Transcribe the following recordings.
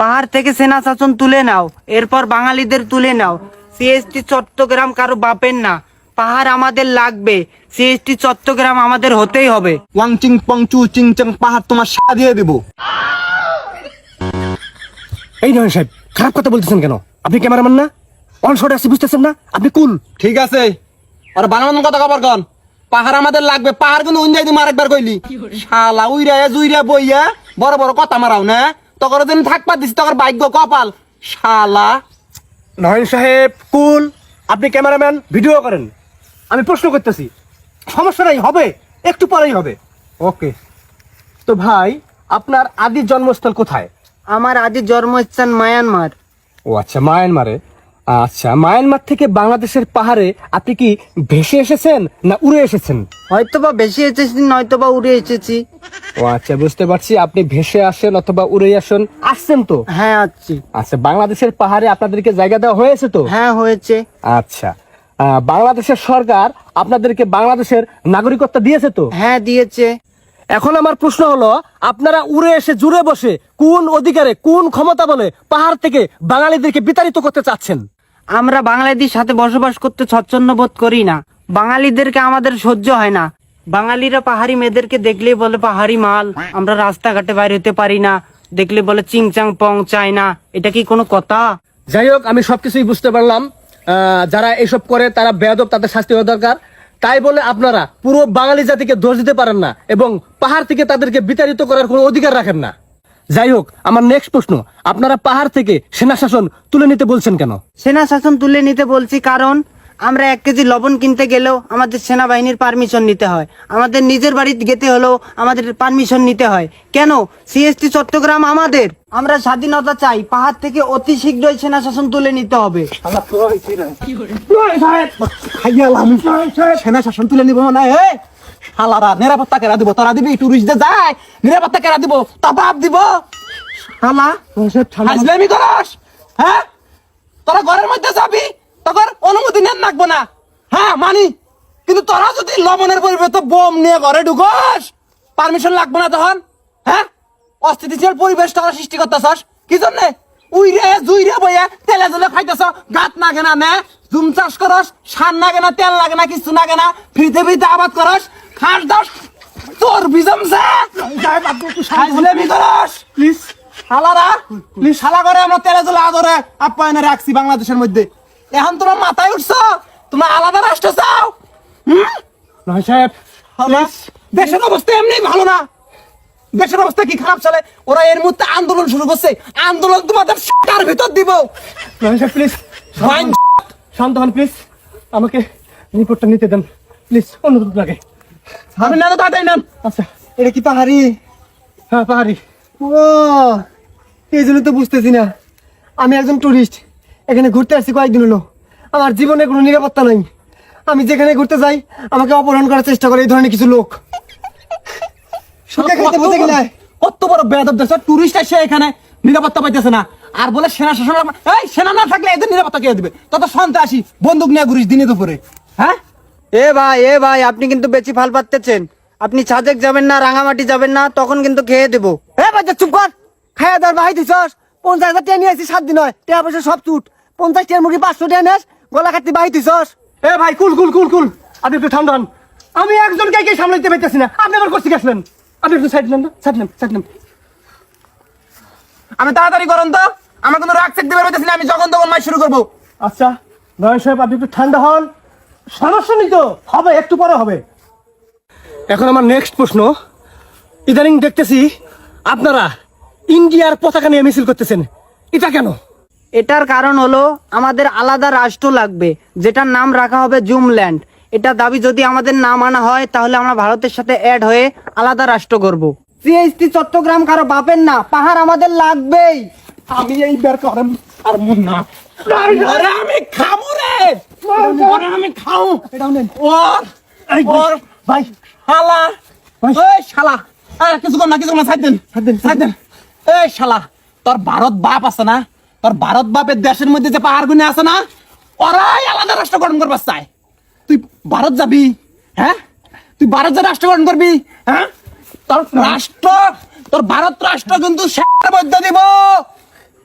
পাহাড় থেকে সেনা শাসন তুলে নাও এরপর বাঙালিদের তুলে নাও। সিএসটি চট্টগ্রাম কারও বাপের না। পাহাড় আমাদের লাগবে। সিএসটি চট্টগ্রাম আমাদের হতেই হবে। ওয়াং চিং পং চু চিং চাং পাহাড় তোমার সাদা দিয়ে দেবো। এই নয় সাহেব খারাপ কথা বলতেছেন কেন? আপনি ক্যামেরাম্যান না? অন শট আসি বুঝতেছেন না? আপনি কুল। ঠিক আছে। আর বানানোর কথা খবর কন। পাহাড় আমাদের লাগবে। পাহাড় কিন্তু উঞ্জাই দিম আরেকবার কইলি। শালা উইরা জুইরা বইয়া বড় বড় কথা মারাও না। তখন দিন থাকবা দিছি তখন ভাগ্য কপাল। শালা। নয়ন সাহেব কুল আপনি ক্যামেরাম্যান ভিডিও করেন। আমি প্রশ্ন করতেছি সমস্যা নাই হবে একটু পরেই হবে। ওকে। তো ভাই আপনার আদি জন্মস্থল কোথায়? আমার আদি জন্মস্থান মায়ানমার। ও আচ্ছা মায়ানমারে। আচ্ছা মায়ানমার থেকে বাংলাদেশের পাহাড়ে আপনি কি ভেসে এসেছেন না উড়ে এসেছেন? হয়তোবা বেশি এসেছি নয়তোবা উড়ে এসেছি। ও আচ্ছা বুঝতে পারছি আপনি ভেসে আসেন অথবা উড়ে আসেন আসছেন তো? হ্যাঁ আছি আচ্ছা বাংলাদেশের পাহাড়ে আপনাদেরকে জায়গা দেওয়া হয়েছে তো? হ্যাঁ হয়েছে। আচ্ছা বাংলাদেশের সরকার আপনাদেরকে বাংলাদেশের নাগরিকত্ব দিয়েছে তো? হ্যাঁ দিয়েছে। এখন আমার প্রশ্ন হলো আপনারা উড়ে এসে জুড়ে বসে কোন অধিকারে কোন ক্ষমতা বলে পাহাড় থেকে বাঙালিদেরকে বিতাড়িত করতে চাচ্ছেন? আমরা বাঙালিদের সাথে বসবাস করতে স্বচ্ছন্ন বোধ করি না। বাঙালিদেরকে আমাদের সহ্য হয় না। বাঙালিরা পাহাড়ি মেয়েদেরকে দেখলেই বলে পাহাড়ি মাল। আমরা রাস্তাঘাটে বাইরে হতে পারি না। দেখলে বলে চিংচাং, পং চায় না এটা কি কোনো কথা? যাই হোক, আমি সবকিছুই বুঝতে পারলাম। যারা এসব করে, তারা বেয়াদব, তাদের শাস্তি হওয়া দরকার। তাই বলে আপনারা পুরো বাঙালি জাতিকে দোষ দিতে পারেন না এবং পাহাড় থেকে তাদেরকে বিতাড়িত করার কোনো অধিকার রাখেন না। যাই হোক আমার নেক্সট প্রশ্ন। আপনারা পাহাড় থেকে সেনা শাসন তুলে নিতে বলছেন কেন? সেনা শাসন তুলে নিতে বলছি কারণ আমরা এক কেজি লবণ কিনতে গেলেও আমাদের সেনাবাহিনীর পারমিশন নিতে হয়। আমাদের নিজের বাড়িতে যেতে হলেও আমাদের পারমিশন নিতে হয়। কেন? সিএসটি চট্টগ্রাম আমাদের। আমরা স্বাধীনতা চাই পাহাড় থেকে অতি শীঘ্রই সেনা শাসন তুলে নিতে হবে। সেনা শাসন তুলে নিব না হে শালারা নিরাপত্তা কেরা দিব তোরা দিবি টুরিস্টদের যায় নিরাপত্তা কেরা দিব তা বাপ দিব। শালা হাজলামি করস হ্যাঁ? তোরা ঘরের মধ্যে যাবি তখন অনুমতি নেন রাখব না। হ্যাঁ মানি। কিন্তু তোরা যদি লবণের পরিবর্তে বোম নিয়ে ঘরে ঢুকস পারমিশন লাগবে না তখন হ্যাঁ? অস্থিতিশীল পরিবেশ তোরা সৃষ্টি করতেছস। কি জন্যে? উইরে জুইরে বইয়া তেলে জলে খাইতেছ গাত না নে জুম চাষ করস সার না তেল লাগে না কিছু না ফ্রিতে ফ্রিতে আবাদ করস দাস তোর বিজমছে হাজলামি করস প্লিজ। শালারা প্লিজ শালা করে আমরা তেলে জলে আদরে আপ্যায়নে রাখছি বাংলাদেশের মধ্যে। এখন তোমার মাথায় উঠছ? তোমার আলাদা রাষ্ট্র চাও? নয় সাহেব দেশের অবস্থা এমনি ভালো না। দেশের অবস্থা কি খারাপ চলে? ওরা এর মধ্যে আন্দোলন শুরু করছে। আন্দোলন তোমাদের কার ভিতর দিব। নয় সাহেব প্লিজ। শান্ত হন প্লিজ। আমাকে রিপোর্টটা নিতে দেন। প্লিজ অনুরোধ লাগে। আমি না তো তাড়াতাড়ি নাম আচ্ছা এটা কি পাহাড়ি? হ্যাঁ পাহাড়ি। ও এই জন্য তো বুঝতেছি না। আমি একজন টুরিস্ট এখানে ঘুরতে আসছি কয়েকদিন হলো। আমার জীবনে কোনো নিরাপত্তা নাই। আমি যেখানে ঘুরতে যাই আমাকে অপহরণ করার চেষ্টা করে এই ধরনের কিছু লোক। গেলে কত বড় বেদব টুরিস্ট এসে এখানে নিরাপত্তা পাইতেছে না। আর বলে সেনা শাসন এই সেনা না থাকলে এদের নিরাপত্তা কে দিবে? তত সন্ত্রাসী বন্দুক নিয়ে ঘুরিস দিনে দুপুরে। হ্যাঁ? এ ভাই এ ভাই আপনি কিন্তু বেশি ফাল পাচ্তেছেন আপনি সাজেক যাবেন না রাঙামাটি যাবেন না তখন কিন্তু খেয়ে দেবো। এ বাচ্চা চুপ কর। খাইয়া দার ভাই দিছস পঞ্চাশ হাজার টাকা নিয়ে আসছি সাত দিন হয়। টাকা পয়সা সব চুট। পঞ্চাশ টাকার মুরগি পাঁচশো টাকা নেস গলা কাটতে বাহি দিছস এ ভাই কুল কুল কুল কুল। আপনি একটু ঠান্ডা হন আমি একজনকে কে সামলাইতে পারতেছি না। আপনি আবার করছি গেছিলেন। আপনি একটু সাইড নেন সাইড নেন সাইড নেন। আমি তাড়াতাড়ি করুন তো। আমার কোনো রাগ চেক দিবে পাইতেছি না আমি যখন তখন মাই শুরু করব। আচ্ছা নয় সাহেব আপনি একটু ঠান্ডা হন। সমস্যা নেই তো। হবে একটু পরে হবে। এখন আমার নেক্সট প্রশ্ন। ইদানিং দেখতেছি আপনারা ইন্ডিয়ার পতাকা নিয়ে মিছিল করতেছেন। এটা কেন? এটার কারণ হলো আমাদের আলাদা রাষ্ট্র লাগবে যেটার নাম রাখা হবে জুমল্যান্ড। এটা দাবি যদি আমাদের না মানা হয় তাহলে আমরা ভারতের সাথে অ্যাড হয়ে আলাদা রাষ্ট্র করব। সিএসটি চট্টগ্রাম কারও বাপের না পাহাড় আমাদের লাগবেই। আমি এই বের করেন আর মন না আরে আমি খাব রে। আরে আমি খাও। ওর ওর ভাই। শালা। এই শালা। আরে কিছু না কিছু সাইড দেন। সাইড দেন, সাইড দেন। এই শালা। তোর ভারত বাপ আছে না? তোর ভারত বাপের দেশের মধ্যে যে পাহাড় গুনে আছে না? ওরাই আলাদা রাষ্ট্র গঠন করবার চায়। তুই ভারত যাবি হ্যাঁ? তুই ভারত যে রাষ্ট্র গঠন করবি হ্যাঁ? তোর রাষ্ট্র তোর ভারত রাষ্ট্র কিন্তু মধ্যে দিব।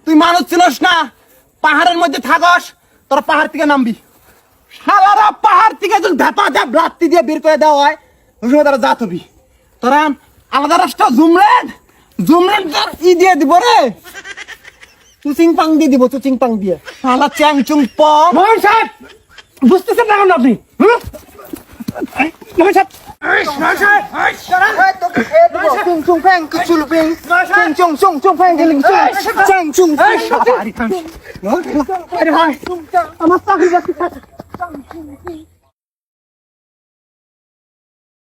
তুই মানুষ চিনস না। পাহাড়ের মধ্যে থাকস, তোরা পাহাড় থেকে নামবি। শালারা পাহাড় থেকে যদি ধাপা ধাপ লাত্তি দিয়ে বের করে দেওয়া হয়, ওই সময় তারা জাত হবি। তোরা আলাদা রাস্তা জুমলেন জুমলেন তোর ই দিয়ে দিব রে। চুচিং পাং দিয়ে দিব চুচিং পাং দিয়ে। শালা চ্যাং চুং পং। মোহন সাহেব, বুঝতেছেন না আপনি? মোহন সাহেব আমার চাকরি বাকরি